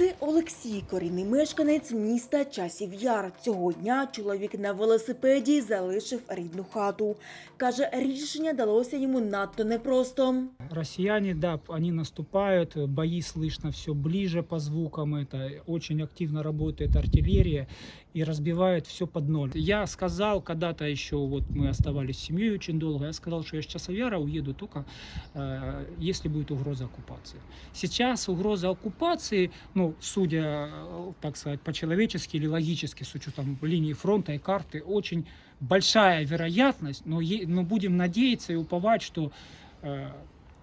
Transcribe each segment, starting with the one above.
Це Олексій, корінний мешканець міста Часів Яр. Цього дня чоловік на велосипеді залишив рідну хату. Каже, рішення далося йому надто непросто. Россияне, да, они наступают, бои слышно все ближе по звукам, это очень активно работает артиллерия и разбивает все под ноль. Я сказал когда-то еще, вот мы оставались с семьей очень долго, я сказал, что я с Часовяра уеду только э, если будет угроза оккупации. Сейчас угроза оккупации, ну, судя, э, так сказать, по-человечески или логически, с учетом линии фронта и карты, очень большая вероятность, но, е- но будем надеяться и уповать, что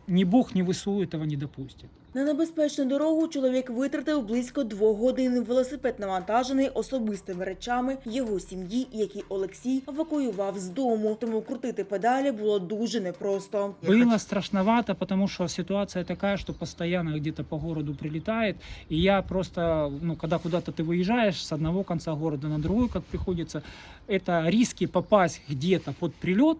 э, ни Бог, ни ВСУ этого не допустит. На небезпечну дорогу чоловік витратив близько двох годин. Велосипед навантажений особистими речами його сім'ї, які Олексій евакуював з дому. Тому крутити педалі було дуже непросто. Было страшновато, потому что ситуация такая, что постоянно где-то по городу прилетает. И я просто, ну, когда куда-то ты выезжаешь с одного конца города на другой, как приходится, это риски попасть где-то под прилет,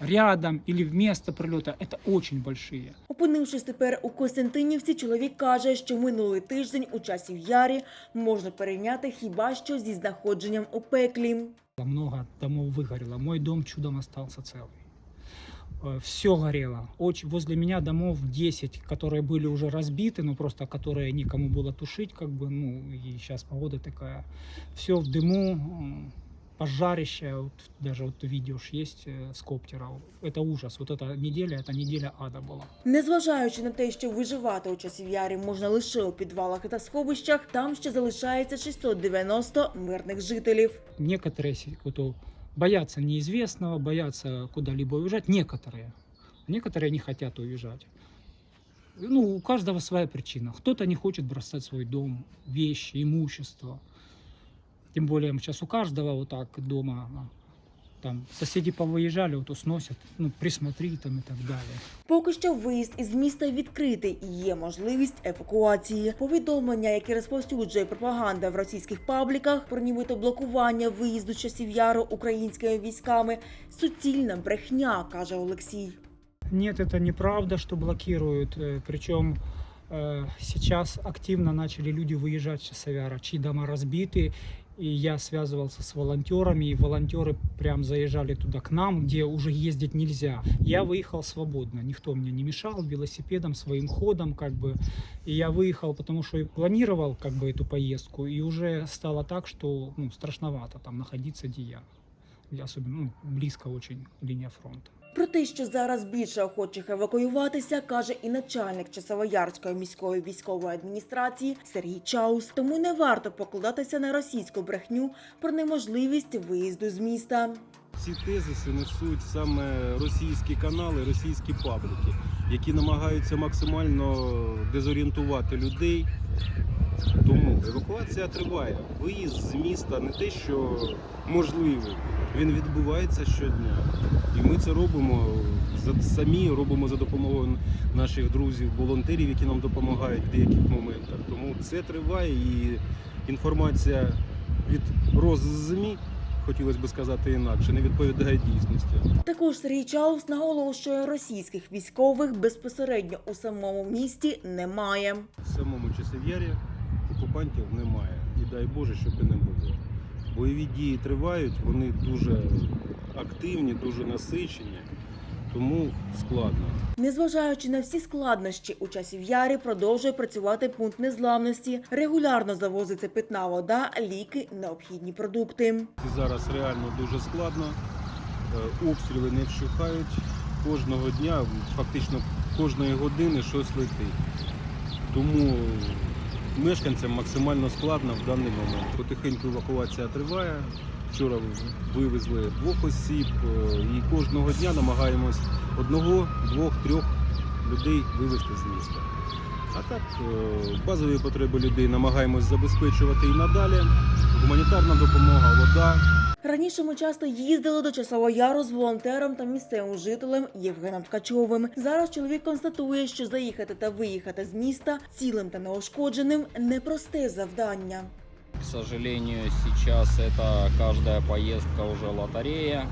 рядом или в место прилета, это очень большие. Опинившись тепер у Костянтинівці, чоловік каже, що минулий тиждень у часів ярі можна порівняти хіба що зі знаходженням у пеклі. Много домов выгорело. Мой дом чудом остался целый. Все горело. Очень, возле меня домов 10, которые были уже разбиты, но просто которые некому было тушить, как бы, ну, и сейчас погода такая. Все в дыму, м, пожарище, вот даже вот видео ж есть э, с коптера. Это ужас. Вот эта неделя, это неделя ада была. Незважаючи на те, що виживати у часів ярі можна лише у підвалах та сховищах, там ще залишається 690 мирних жителів. Некоторые се- вот, о, боятся неизвестного, боятся куда-либо уезжать. Некоторые. Некоторые не хотят уезжать. Ну, у каждого своя причина. Кто-то не хочет бросать свой дом, вещи, имущество. Тем более сейчас у каждого вот так дома а, там соседи повыезжали, вот сносят, ну, присмотри там и так далее. Поки що виїзд із міста відкритий і є можливість евакуації. Повідомлення, які розповсюджує пропаганда в російських пабліках про нібито блокування виїзду з часів яру українськими військами, суцільна брехня, каже Олексій. Нет, это неправда, что блокируют. Э, Причем э, сейчас активно начали люди выезжать с Часовяра, чьи дома разбиты. И я связывался с волонтерами, и волонтеры прям заезжали туда к нам, где уже ездить нельзя. Я выехал свободно, никто мне не мешал велосипедом, своим ходом, как бы. И я выехал, потому что и планировал как бы эту поездку, и уже стало так, что ну, страшновато там находиться, где я. И Особенно ну, близко очень линия фронта. Про те, що зараз більше охочих евакуюватися, каже і начальник Часовоярської міської військової адміністрації Сергій Чаус. Тому не варто покладатися на російську брехню про неможливість виїзду з міста. Ці тезиси несуть саме російські канали, російські пабліки, які намагаються максимально дезорієнтувати людей. Тому евакуація триває. Виїзд з міста не те, що можливий, він відбувається щодня. І ми це робимо самі, робимо за допомогою наших друзів, волонтерів, які нам допомагають в деяких моментах. Тому це триває і інформація від роззмі хотілося б сказати інакше, не відповідає дійсності. Також Сергій Чаус наголошує, російських військових безпосередньо у самому місті немає. В самому Часів'ярі окупантів немає. І дай Боже, щоб і не було. Бойові дії тривають, вони дуже активні, дуже насичені, тому складно. Незважаючи на всі складнощі, у часів ярі продовжує працювати пункт незламності. Регулярно завозиться питна вода, ліки, необхідні продукти. Зараз реально дуже складно. Е, Обстріли не вщухають. Кожного дня, фактично кожної години щось летить. Тому мешканцям максимально складно в даний момент. Потихеньку евакуація триває. Вчора вивезли двох осіб е, і кожного дня намагаємось одного, двох, трьох людей вивезти з міста. А так, е, базові потреби людей намагаємось забезпечувати і надалі. Гуманітарна допомога, вода, Раніше ми часто їздили до Часового Яру з волонтером та місцевим жителем Євгеном Ткачовим. Зараз чоловік констатує, що заїхати та виїхати з міста цілим та неушкодженим непросте завдання. К сожалению, сейчас это каждая поездка уже лотерея,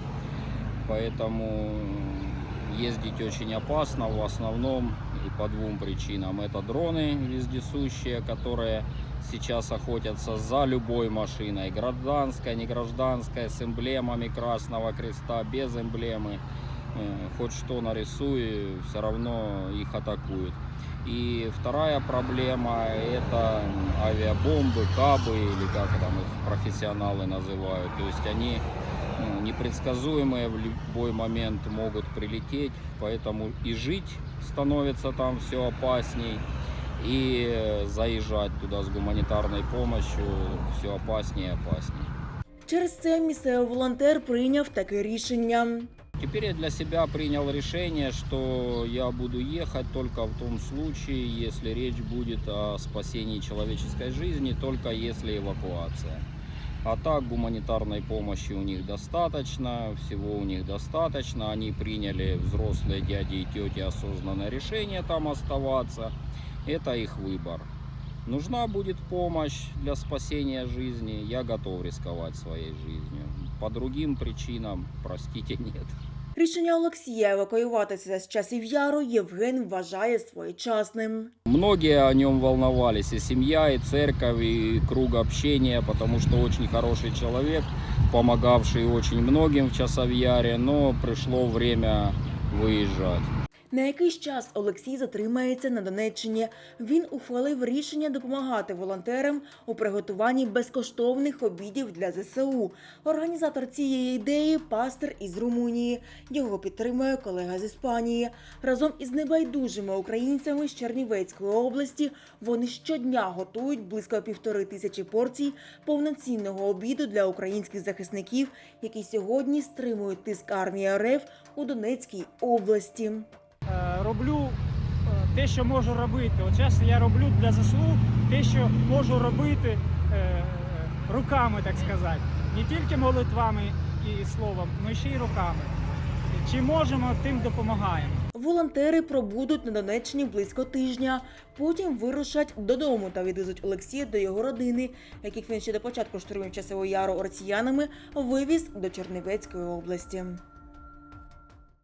поэтому ездить очень опасно, в основном и по двум причинам. Это дроны вездесущие, которые сейчас охотятся за любой машиной, гражданская, негражданская, с эмблемами Красного Креста, без эмблемы. Э, Хоть что нарисуй, все равно их атакуют. И вторая проблема это авиабомбы, кабы или как там их профессионалы называют. То есть они ну, непредсказуемые в любой момент могут прилететь, поэтому и жить становится там все опасней, и э, заезжать туда с гуманитарной помощью все опаснее и опаснее. Через це місцевий волонтер прийняв таке рішення. Теперь я для себя принял решение, что я буду ехать только в том случае, если речь будет о спасении человеческой жизни, только если эвакуация. А так гуманитарной помощи у них достаточно, всего у них достаточно. Они приняли взрослые дяди и тети осознанное решение там оставаться. Это их выбор. Нужна будет помощь для спасения жизни, я готов рисковать своей жизнью. По другим причинам, простите, нет. Рішення Олексія евакуюватися з часів яру Євген вважає своєчасним. Многие о нем волновались, и семья, и церковь, и круг общения, потому что очень хороший человек, помогавший очень многим в Часовьяре, но пришло время выезжать. На якийсь час Олексій затримається на Донеччині. Він ухвалив рішення допомагати волонтерам у приготуванні безкоштовних обідів для ЗСУ. Організатор цієї ідеї пастор із Румунії. Його підтримує колега з Іспанії. Разом із небайдужими українцями з Чернівецької області вони щодня готують близько півтори тисячі порцій повноцінного обіду для українських захисників, які сьогодні стримують тиск армії РФ у Донецькій області. Е, роблю е, те, що можу робити. От зараз я роблю для ЗСУ те, що можу робити е, руками, так сказати. Не тільки молитвами і словом, але ще й руками. Чи можемо, тим допомагаємо. Волонтери пробудуть на Донеччині близько тижня. Потім вирушать додому та відвезуть Олексія до його родини, яких він ще до початку штурмів часового яру росіянами вивіз до Чернівецької області.